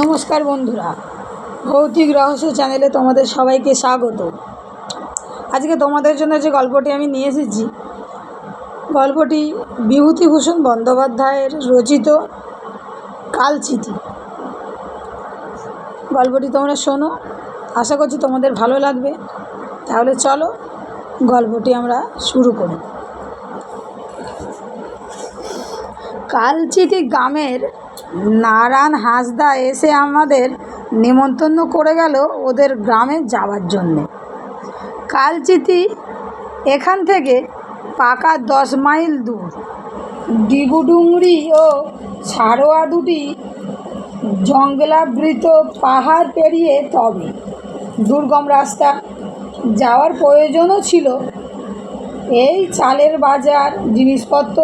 নমস্কার বন্ধুরা, ভৌতিক রহস্য চ্যানেলে তোমাদের সবাইকে স্বাগত। আজকে তোমাদের জন্য যে গল্পটি আমি নিয়ে এসেছি, গল্পটি বিভূতিভূষণ বন্দ্যোপাধ্যায়ের রচিত কালচিতি গল্পটি তোমরা শোনো, আশা করছি তোমাদের ভালো লাগবে। তাহলে চলো গল্পটি আমরা শুরু করি। কালচিতি গ্রামের নারায়ণ হাঁসদা এসে আমাদের নেমন্তন্ন করে গেল ওদের গ্রামে যাওয়ার জন্যে। কালচিতি এখান থেকে পাকা দশ মাইল দূর। ডিবুডুংরি ও ছাড়োয়া দুটি জঙ্গলাবৃত পাহাড় পেরিয়ে তবে দুর্গম রাস্তা যাওয়ার প্রয়োজনও ছিল। এই চালের বাজার, জিনিসপত্র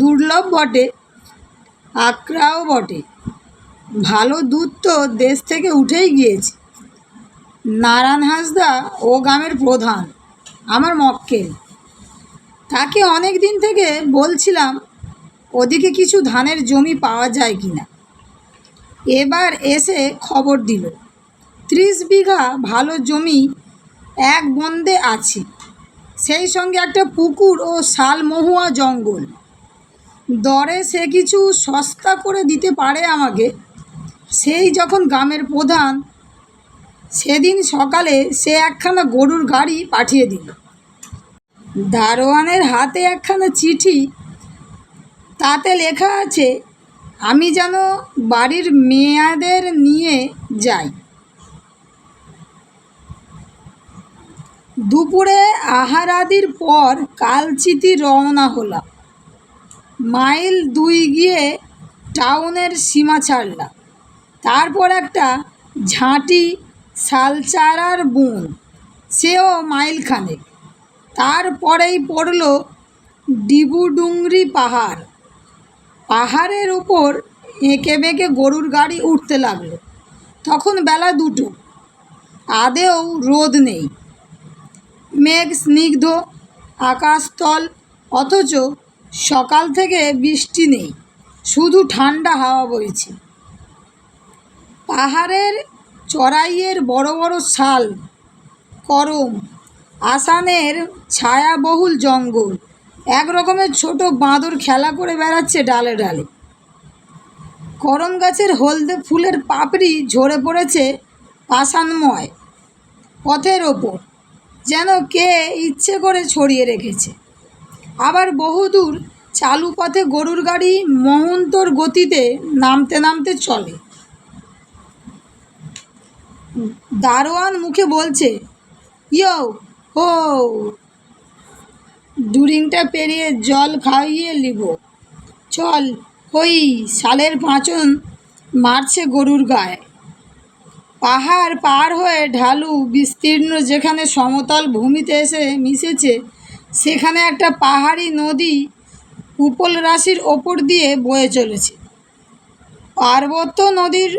দুর্লভ বটে। আকরাও বটে। ভালো দুধ তো দেশ থেকে উঠেই গিয়েছে। নারায়ণ হাঁসদা ও গ্রামের প্রধান, আমার মক্কেল। তাকে অনেক দিন থেকে বলছিলাম, ওদিকে কিছু ধানের জমি পাওয়া যায় কি না এবার এসে খবর দিল, ত্রিশ বিঘা ভালো জমি এক বন্দে আছে। সেই সঙ্গে একটা পুকুর ও শালমহুয়া জঙ্গল। দরে সে কিছু সস্তা করে দিতে পারে আমাকে। সেই যখন গ্রামের প্রধান, সেদিন সকালে সে একখানা গরুর গাড়ি পাঠিয়ে দিল। দারোয়ানের হাতে একখানা চিঠি, তাতে লেখা আছে, আমি যেন বাড়ির মেয়াদের নিয়ে যাই। দুপুরে আহারাদির পর কালচিতি রওনা হলাম। মাইল দুই গিয়ে টাউনের সীমা ছাড়লাম। তারপর একটা ঝাঁটি শালচারার বুন, সেও মাইলখানেক। তারপরেই পড়ল ডিবুডুংরি পাহাড়। পাহাড়ের উপর এঁকে বেঁকে গরুর গাড়ি উঠতে লাগল। তখন বেলা দুটো। আদেও রোদ নেই। মেঘ স্নিগ্ধ, আকাশতল, অথচ সকাল থেকে বৃষ্টি নেই, শুধু ঠান্ডা হাওয়া বইছে। পাহাড়ের চড়াইয়ের বড় বড় শাল, করম, আসানের ছায়াবহুল জঙ্গল এক রকমের ছোট বাঁদর খেলা করে বেড়াচ্ছে ডালে ডালে। করম গাছের হলদে ফুলের পাপড়ি ঝরে পড়েছে পাষাণময় পথের ওপর, যেন কে ইচ্ছে করে ছড়িয়ে রেখেছে। আবার বহুদূর চালু পথে গরুর গাড়ি মহন্তর গতিতে নামতে নামতে চলে। দারোয়ান মুখে বলছে, ইয়ো ও ডুরিংটা পেরিয়ে জল খাইয়ে নিব চল ওই শালের পাঁচন মারছে গরুর গায়ে। পাহাড় পার হয়ে ঢালু বিস্তীর্ণ যেখানে সমতল ভূমিতে এসে মিশেছে সেখানে একটা পাহাড়ি নদী উপল রাশির ওপর দিয়ে বয়ে চলেছে। পার্বত্য নদীর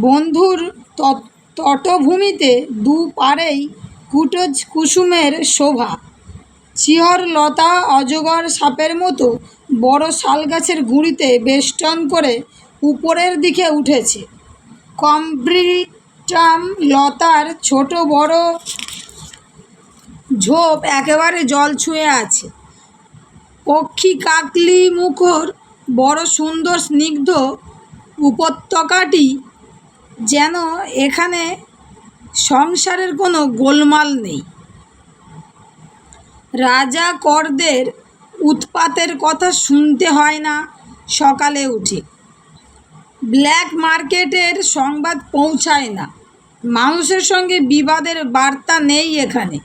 বন্ধুর তট- তটভূমিতে দু পারেই কুটজ কুসুমের শোভা। চিহর লতা অজগর সাপের মতো বড় শাল গাছের গুঁড়িতে বেষ্টন করে উপরের দিকে উঠেছে। কমব্রিটাম লতার ছোট বড় ঝোপ একেবারে জল ছুঁয়ে আছে। পক্ষী কাকলি মুখর বড় সুন্দর স্নিগ্ধ উপত্যকাটি যেন এখানে সংসারের কোনো গোলমাল নেই। রাজা করদের উৎপাতের কথা শুনতে হয় না সকালে উঠে। ব্ল্যাক মার্কেটের সংবাদ পৌঁছায় না। মানুষের সঙ্গে বিবাদের বার্তা নেই এখানে।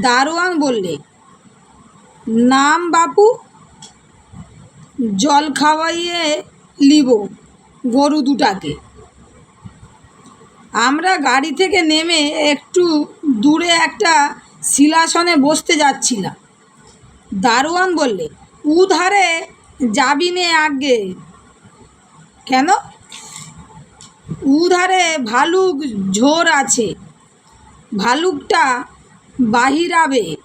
দারোয়ান বললে, নাম বাপু, জল খাওয়াইয়ে লিব গরু দুটাকে। আমরা গাড়ি থেকে নেমে একটু দূরে একটা শিলাসনে বসতে যাচ্ছিলাম। দারোয়ান বললে, উধারে যাবি নে আগে। কেন? উধারে ভালুক ঝোর আছে। ভালুকটা বাহিরাবে,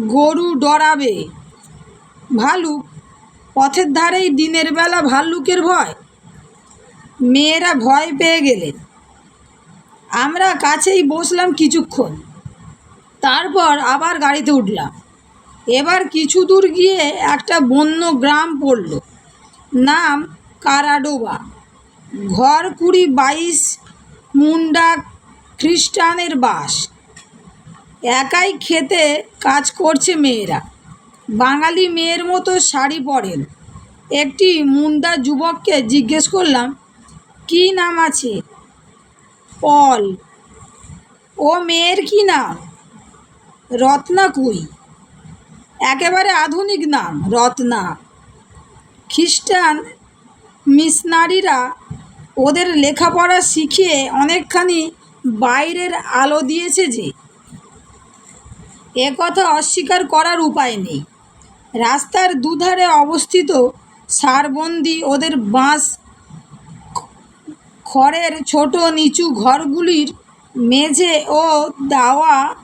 গরু ডরাবে। ভালুক, পথের ধারেই দিনের বেলা ভাল্লুকের ভয়। মেয়েরা ভয় পেয়ে গেলেন আমরা কাছেই বসলাম কিছুক্ষণ। তারপর আবার গাড়িতে উঠলাম। এবার কিছু দূর গিয়ে একটা বন্য গ্রাম পড়ল। নাম কারাডোবা। ঘর কুড়ি বাইশ মুন্ডা খ্রিস্টানের বাস। একাই খেতে কাজ করছে মেয়েরা। বাঙালি মেয়ের মতো শাড়ি পরেন। একটি মুন্ডা যুবককে জিজ্ঞেস করলাম, কী নাম আছে? পল। ও মেয়ের কি নাম? রত্না কুই। একেবারে আধুনিক নাম, রত্না। খ্রিস্টান মিশনারিরা ওদের লেখাপড়া শিখিয়ে অনেকখানি বাইরের আলো দিয়েছে যে এ কথা অস্বীকার করার উপায় নেই। রাস্তার দুধারে অবস্থিত সারবন্দি ওদের বাঁশ খড়ের ছোট নিচু ঘরগুলির মেঝে ও দাওয়া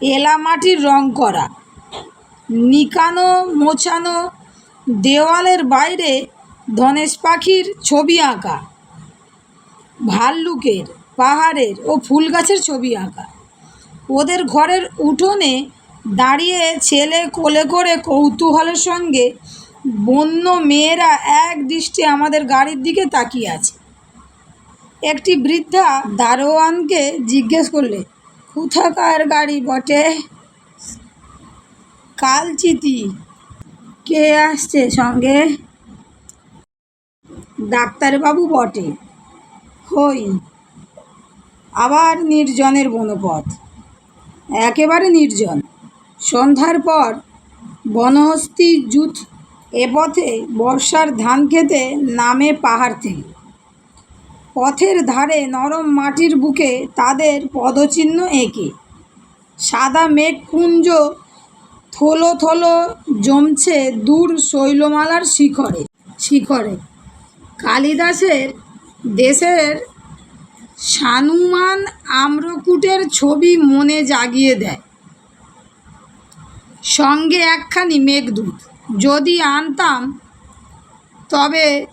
এলামাটির রং করা। নিকানো মোছানো দেওয়ালের বাইরে ধনেশ পাখির ছবি আঁকা। ভাল্লুকের, পাহাড়ের ও ফুল গাছের ছবি আঁকা। ওদের ঘরের উঠোনে দাঁড়িয়ে ছেলে কোলে করে কৌতূহলের সঙ্গে বন্য মেয়েরা এক দৃষ্টি আমাদের গাড়ির দিকে তাকিয়ে আছে। একটি বৃদ্ধা দারোয়ানকে জিজ্ঞেস করলে, কোথাকার গাড়ি বটে? কালচিতি, কে আসছে সঙ্গে? ডাক্তারবাবু বটে, হই, আবার নির্জনের বনপথ, একেবারে নির্জন। সন্ধ্যার পর বনহস্তি জুথ এ পথে বর্ষার ধান খেতে নামে পাহাড় থেকে। পথের ধারে নরম মাটির বুকে তাদের পদচিহ্ন এঁকে। সাদা মেঘপুঞ্জ থলো থলো জমছে দূর শৈলমালার শিখরে শিখরে। কালিদাসের দেশের সানুমান আম্রকুটের ছবি মনে জাগিয়ে দেয়। সঙ্গে একখানি মেঘদূত যদি আনতাম, তবে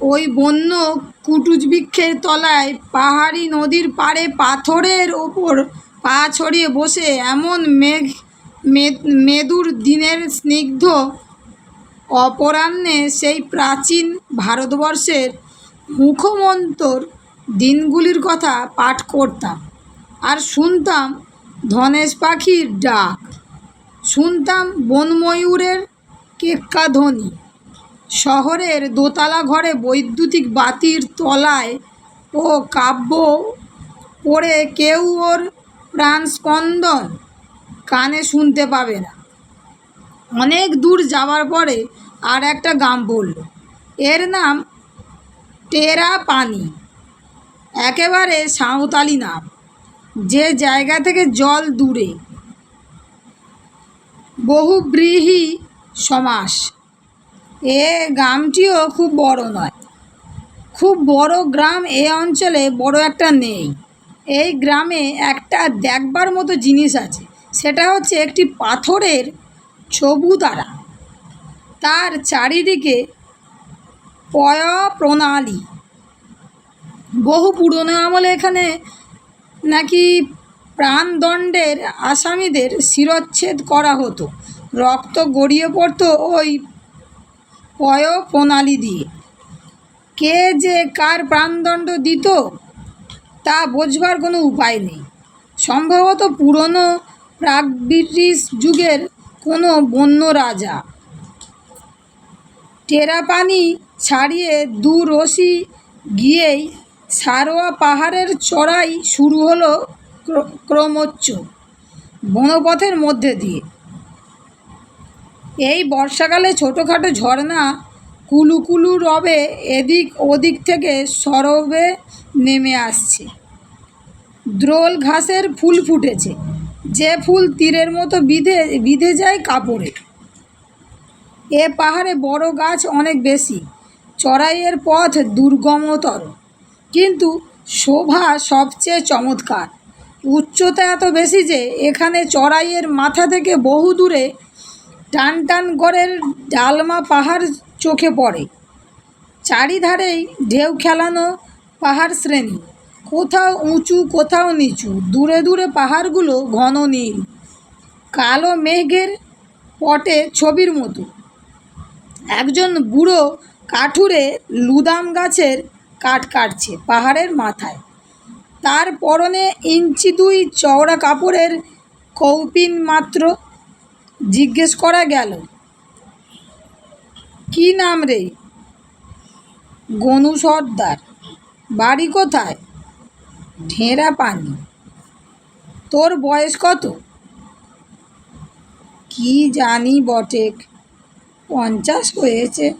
ওই বন্য কুটুজ বৃক্ষের তলায় পাহাড়ি নদীর পাড়ে পাথরের ওপর পা ছড়িয়ে বসে এমন মেঘ মেদুর দিনের স্নিগ্ধ অপরাহ্নে সেই প্রাচীন ভারতবর্ষের মুখমন্তর দিনগুলির কথা পাঠ করতাম আর শুনতাম ধনেশ পাখির ডাক। শুনতাম বনময়ূরের কেক্কাধ্বনি শহরের দোতলা ঘরে বৈদ্যুতিক বাতির তলায় ও কাব্য পড়ে কেউ ওর প্রাণ স্পন্দন কানে শুনতে পাবে না। অনেক দূর যাওয়ার পরে আর একটা গ্রাম পড়ল এর নাম টেরা পানি। একেবারে সাঁওতালি নাম। যে জায়গা থেকে জল দূরে বহুব্রীহি সমাস। এ গ্রামটিও খুব বড় নয়। খুব বড় গ্রাম এ অঞ্চলে বড় একটা নেই। এই গ্রামে একটা দেখবার মতো জিনিস আছে। সেটা হচ্ছে একটি পাথরের চবুতারা তার চারিদিকে পয় প্রণালী বহু পুরনো আমলে এখানে নাকি প্রাণদণ্ডের আসামিদের শিরচ্ছেদ করা হতো। রক্ত গড়িয়ে পড়তো ওই পয় প্রণালী দিয়ে। কে যে কার প্রাণদণ্ড দিত, তা বোঝবার কোনো উপায় নেই। সম্ভবত পুরনো প্রাক ব্রিটিশ যুগের কোনো বন্য রাজা। টেরাপানি ছাড়িয়ে দু রশি গিয়েই সারোয়া পাহাড়ের চড়াই শুরু হলো ক্রমোচ্চ বনপথের মধ্যে দিয়ে। এই বর্ষাকালে ছোটোখাটো ঝর্ণা কুলু কুলু রবে এদিক ওদিক থেকে সরবে নেমে আসছে। দ্রোল ঘাসের ফুল ফুটেছে। যে ফুল তীরের মতো বিধে বিধে যায় কাপড়ে এ পাহাড়ে বড় গাছ অনেক বেশি। চড়াইয়ের পথ দুর্গমতর। কিন্তু শোভা সবচেয়ে চমৎকার। উচ্চতা এত বেশি যে এখানে চড়াইয়ের মাথা থেকে বহু দূরে টান টান গড়ের ডালমা পাহাড় চোখে পড়ে। চারিধারেই ঢেউ খেলানো পাহাড় শ্রেণি। কোথাও উঁচু, কোথাও নিচু। দূরে দূরে পাহাড়গুলো ঘন নীল। কালো মেঘের পটে ছবির মতো। একজন বুড়ো কাঠুরে লুদাম গাছের কাঠ কাটছে পাহাড়ের মাথায়। তার পরনে ইঞ্চি দুই চওড়া কাপড়ের কৌপিন মাত্র জিজ্ঞেস করা গেল। কি নাম রে? গনু সর্দার। বাড়ি কোথায়? ঢেরা পানি। তোর বয়স কত? কি জানি বটেক, পঞ্চাশ হয়েছে।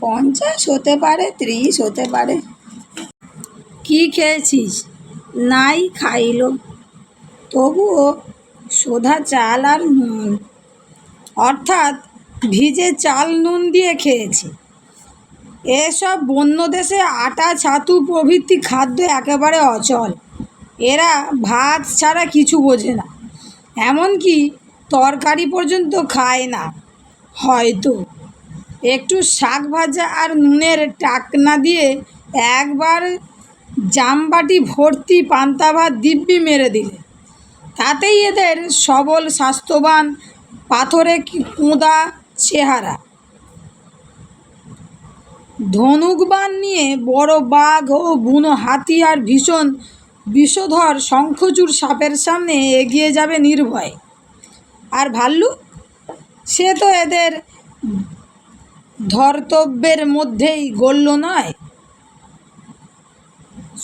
পঞ্চাশ হতে পারে, ত্রিশ হতে পারে। কি খেয়েছিস? নাই খাইল। তবুও সোধা চাল আর নুন। অর্থাৎ ভিজে চাল নুন দিয়ে খেয়েছি। এসব বন্য দেশে আটা, ছাতু প্রভৃতি খাদ্য একেবারে অচল। এরা ভাত ছাড়া কিছু বোঝে না। এমনকি তরকারি পর্যন্ত খায় না। হয়তো একটু শাক ভাজা আর নুনের টাকনা দিয়ে একবার জামবাটি ভর্তি পান্তাভাত দিব্যি মেরে দিলে। তাতেই এদের সবল, স্বাস্থ্যবান, পাথরে কোঁদা চেহারা। ধনুকবান নিয়ে বড় বাঘ ও বুনো হাতি আর ভীষণ বিষধর শঙ্খচূড় সাপের সামনে এগিয়ে যাবে নির্ভয়ে। আর ভাল্লুক সে তো এদের ধর্তব্যের মধ্যেই গণ্য নয়।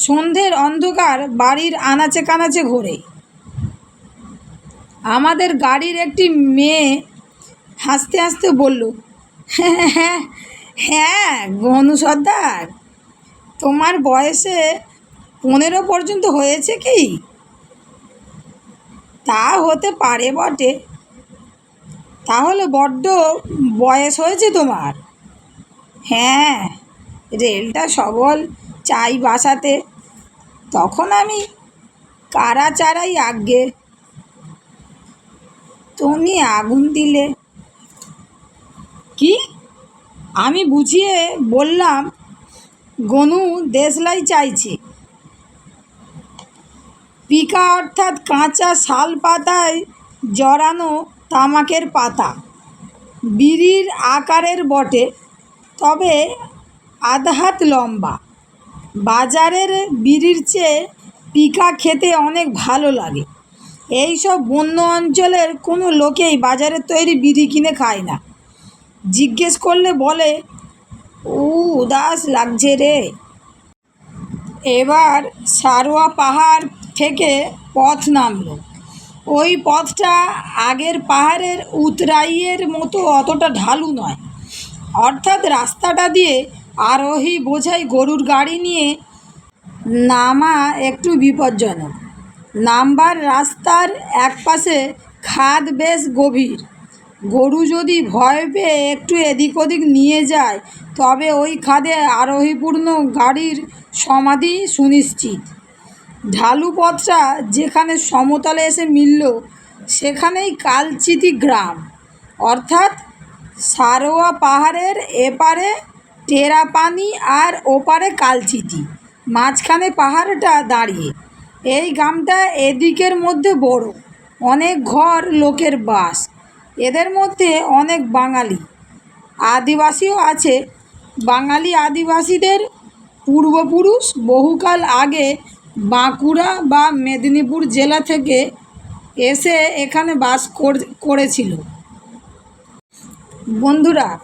সন্ধ্যের অন্ধকার বাড়ির আনাচে কানাচে ঘোরে। আমাদের গাড়ির একটি মেয়ে হাসতে হাসতে বলল হ্যাঁ হ্যাঁ হ্যাঁ গনু সর্দার, তোমার বয়সে পনেরো পর্যন্ত হয়েছে কি? তা হতে পারে বটে, তাহলে বড্ড বয়স হয়েছে তোমার। হ্যাঁ রেলটা সবল চাই বাসাতে। তখন আমি কারা চারাই আগে তুমি আগুন দিলে। কি? আমি বুঝিয়ে বললাম, গনু দেশলাই চাইছে। পিকা অর্থাৎ কাঁচা শাল পাতায় জড়ানো তামাকের পাতা। বিড়ির আকারের বটে, তবে আধ হাত লম্বা। বাজারের বিড়ির চেয়ে পিকা খেতে অনেক ভালো লাগে। এই সব বন্য অঞ্চলের কোনো লোকেই বাজারের তৈরি বিড়ি কিনে খায় না। জিজ্ঞেস করলে বলে, উ, উদাস লাগছে রে। এবার সারোয়া পাহাড় থেকে পথ নামলো। ওই পথটা আগের পাহাড়ের উতরাইয়ের মতো অতটা ঢালু নয়। অর্থাৎ রাস্তাটা দিয়ে আরোহী বোঝাই গরুর গাড়ি নিয়ে নামা একটু বিপজ্জনক। নামবার রাস্তার একপাশে খাদ বেশ গভীর। গরু যদি ভয় পেয়ে একটু এদিক ওদিক নিয়ে যায়, তবে ওই খাদে আরোহীপূর্ণ গাড়ির সমাধি সুনিশ্চিত। ঢালু পথটা যেখানে সমতলে এসে মিলল, সেখানেই কালচিতি গ্রাম। অর্থাৎ সারোয়া পাহাড়ের এপারে টেরাপানি আর ওপারে কালচিতি মাঝখানে পাহাড়টা দাঁড়িয়ে। এই গ্রামটা এদিকের মধ্যে বড়, অনেক ঘর, লোকের বাস। এদের মধ্যে অনেক বাঙালি। আদিবাসীও আছে। বাঙালি আদিবাসীদের পূর্বপুরুষ বহুকাল আগে বাঁকুড়া বা মেদিনীপুর জেলা থেকে এসে এখানে বাস কর- করেছিল। বন্ধুরা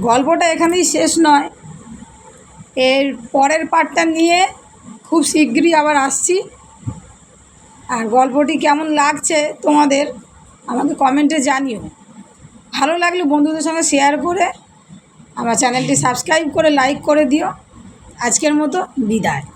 গল্পটা এখানেই শেষ নয়। এর পরের পার্টটা নিয়ে খুব শীঘ্রই আবার আসছি। আর গল্পটি কেমন লাগছে তোমাদের আমাকে কমেন্টে জানিও। ভালো লাগলে বন্ধুদের সঙ্গে শেয়ার করে আমার চ্যানেলটি সাবস্ক্রাইব করে লাইক করে দিও। আজকের মতো বিদায়।